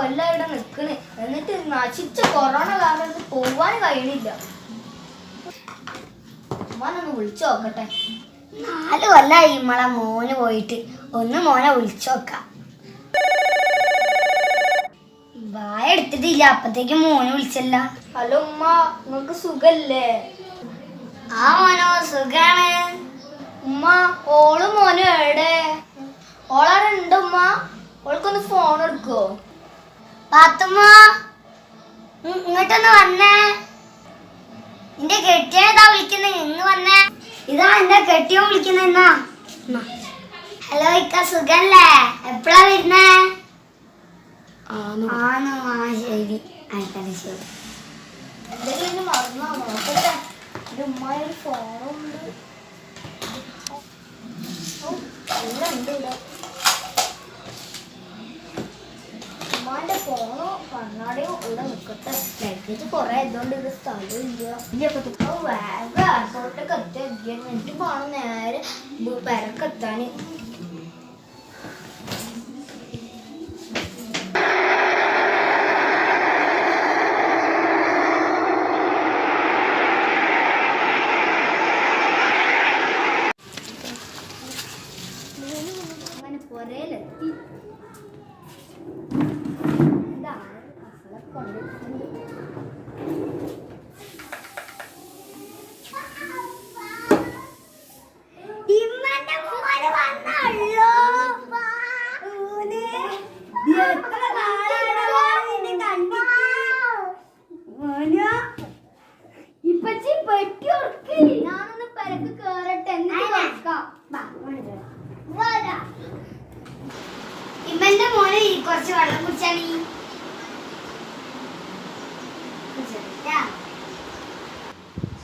കൊല്ലം ഇവിടെ നിൽക്കണ്. എന്നിട്ട് നശിച്ച കൊറോണ കാരണം പോവാൻ കഴിയണില്ല. ഉമ്മാനൊന്ന് വിളിച്ചു നോക്കട്ടെ. നാല് കൊല്ലായി ഇമ്മളെ മോന് പോയിട്ട്. ഒന്ന് മോനെ വിളിച്ചു നോക്കാം. വായ എടുത്തിട്ടില്ല. അപ്പത്തേക്ക് മോന് വിളിച്ചല്ല. ഹലോ ഉമ്മ നിങ്ങക്ക് സുഖല്ലേ? ആ മോനോ സുഖാണ്. ഉമ്മ ഓൾ മോനും എവിടെ? ഓളാരുണ്ട് ഉമ്മ. ഓൾക്കൊന്ന് ഫോൺ എടുക്കോ പാത്തുമ്മ ഇങ്ങോട്ടൊന്ന് വന്നേ. നിന്റെ കെട്ടിയതാ വിളിക്കുന്നത് ഇന്ന് വന്നേ. ഇതാ എന്റെ കെട്ടിയോ വിളിക്കുന്ന എന്നാ. ഹലോ ഇക്ക സുഖല്ലേ? എപ്പോഴാ വരുന്നേ? ആണോ ആ ശരി. ആയിക്കോട്ടെ ശരി. എന്തെങ്കിലും മറന്നാ നോക്കട്ടെ. എന്റെ ഫോണുണ്ട് ഔ, എല്ലാം ഉണ്ട് ഇവിടെ ഉമ്മാന്റെ ഫോണോ കണ്ണാടിയോ ഇവിടെ നിൽക്കട്ടെ ലഗേജ് കുറെ ആയതുകൊണ്ട് ഇവിടെ സ്ഥലം ഇല്ല. ഇല്ലൊക്കെ ഔ, വേഗം എയർപോർട്ടൊക്കെ എത്തി എന്നിട്ട് പോണം നേരെ. പെരക്കെത്താന്. അങ്ങനെ പുരയിലെത്തി ഇമ്മന്റെ മോന് കുറച്ച് വെള്ളം കുടിച്ചാണ് ഈ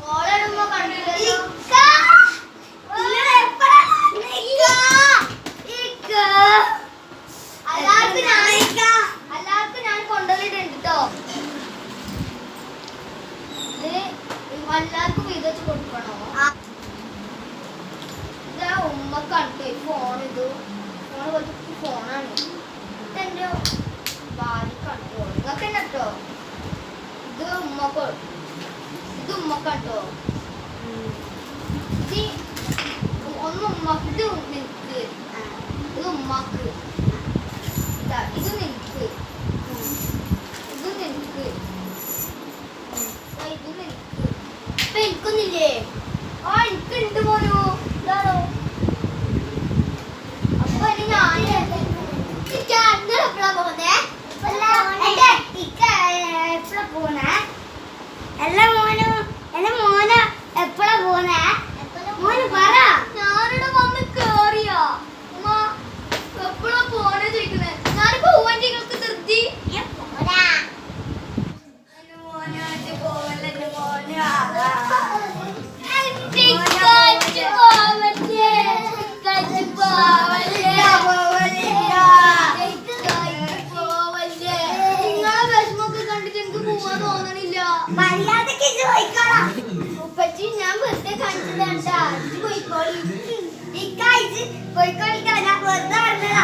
ഓളിടുമ്പോ കണ്ടില്ലല്ലോ. എല്ലാവർക്കും വീതിച്ച് കൊടുക്കണോ? ഈ ഫോൺ ഇത് ഫോൺ പോലത്തെ ഫോണാണ് ഇതെന്റെ ഭാര്യക്കാണ് നിങ്ങൾക്ക് തന്നെ കേട്ടോ ഇത് ഉമ്മക്ക് ഇത് ഉമ്മക്കാട്ടോ ഇത് എല്ലാ ഉപ്പച്ചി ഞാൻ വെറുതെ കാണിച്ചതാണ്ടാ പോയിക്കോളി ഇക്കായിട്ട് കോഴിക്കോടിക്കാൻ ഞാൻ വെറുതെ പറഞ്ഞതാ